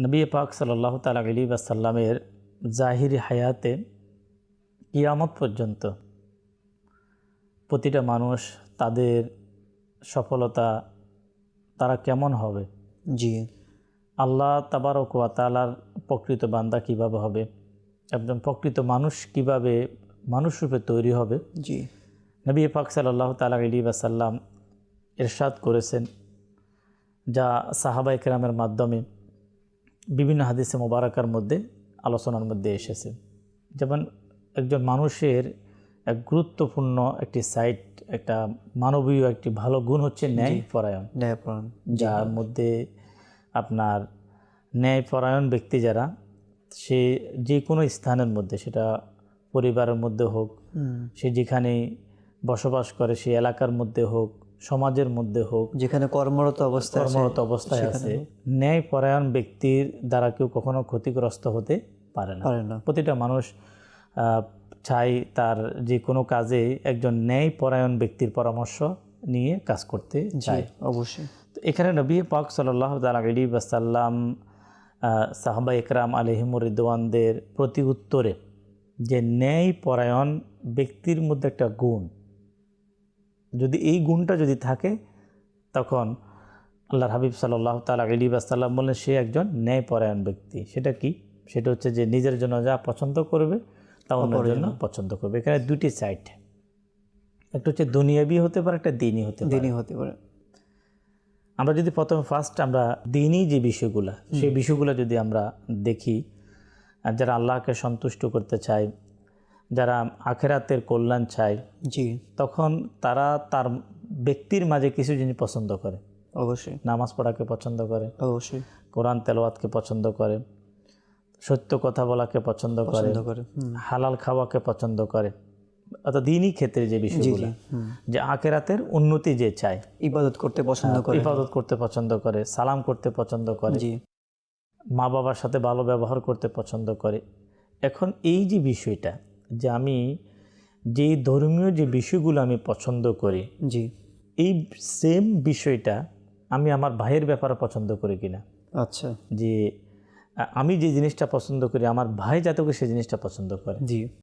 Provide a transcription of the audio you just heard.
নবী পাক সাল্লাহ তালা আলী বাসাল্লামের জাহিরি হায়াতে কিয়ামত পর্যন্ত প্রতিটা মানুষ তাদের সফলতা তারা কেমন হবে? জি। আল্লাহ তাবারক তালার প্রকৃত বান্দা কীভাবে হবে? একজন প্রকৃত মানুষ কীভাবে মানুষ রূপে তৈরি হবে? জি। নবী পাক সাল্লাহ তালা আলী বাসাল্লাম এরশাদ করেছেন যা সাহাবা একরামের মাধ্যমে বিভিন্ন হাদিসে মোবারকার মধ্যে আলোচনার মধ্যে এসেছে। যেমন একজন মানুষের এক গুরুত্বপূর্ণ একটি সাইট একটা মানবীয় একটি ভালো গুণ হচ্ছে ন্যায় পরায়ণ। ন্যায়পরায়ণ। যার মধ্যে আপনার ন্যায়পরায়ণ ব্যক্তি যারা সে যে কোনো স্থানের মধ্যে সেটা পরিবারের মধ্যে হোক সে যেখানে বসবাস করে সেই এলাকার মধ্যে হোক সমাজের মধ্যে হোক যেখানে কর্মরত অবস্থায় কর্মরত অবস্থায় আছে ন্যায়পরায়ণ ব্যক্তির দ্বারা কেউ কখনো ক্ষতিগ্রস্ত হতে পারে না। পারে না। প্রতিটা মানুষ চাই তার যে কোনো কাজে একজন ন্যায়পরায়ণ ব্যক্তির পরামর্শ নিয়ে কাজ করতে চায়। অবশ্যই। তো এখানে নবী পাক সাল্লাহ আলী বাসাল্লাম সাহাবা ইকরাম আলহিমুর রিদওয়ানদের প্রতি উত্তরে যে ন্যায় পরায়ণ ব্যক্তির মধ্যে একটা গুণ যদি এই গুণটা যদি থাকে তখন আল্লাহর হাবিব সাল্লাহ তালা আলী বাসাল্লাম বললেন সে একজন ন্যায় পরায়ণ ব্যক্তি। সেটা কি? সেটা হচ্ছে যে নিজের জন্য যা পছন্দ করবে তা অন্যের জন্য পছন্দ করবে। এখানে দুটি সাইড। একটা হচ্ছে দুনিয়াবি হতে পারে একটা দিনই হতে পারে। দিনই হতে পারে। আমরা যদি প্রথমে ফার্স্ট আমরা দিনই যে বিষয়গুলো সেই বিষয়গুলো যদি আমরা দেখি আর যারা আল্লাহকে সন্তুষ্ট করতে চায় যারা আখেরাতের কল্যাণ চায় জি। তখন তারা তার ব্যক্তির মাঝে কিছু জিনিস পছন্দ করে। অবশ্যই। নামাজ পড়াকে পছন্দ করে। অবশ্যই। কোরআন তেলাওয়াতকে পছন্দ করে। সত্য কথা বলাকে পছন্দ করে। হালাল খাওয়াকে পছন্দ করে। অর্থাৎ দিনই ক্ষেত্রে যে বিষয়গুলো। যে আখেরাতের উন্নতি যে চায়। ইবাদত করতে পছন্দ করে। ইবাদত করতে পছন্দ করে সালাম করতে পছন্দ করে। জি। মা বাবার সাথে ভালো ব্যবহার করতে পছন্দ করে। এখন এই যে বিষয়টা যে আমি যে ধর্মীয় যে বিষয়গুলো আমি পছন্দ করি জি। এই সেম বিষয়টা আমি আমার ভাইয়ের ব্যাপারে পছন্দ করি কিনা। আচ্ছা। যে আমি যে জিনিসটা পছন্দ করি আমার ভাই যাতে সে সেই জিনিসটা পছন্দ করে। জি।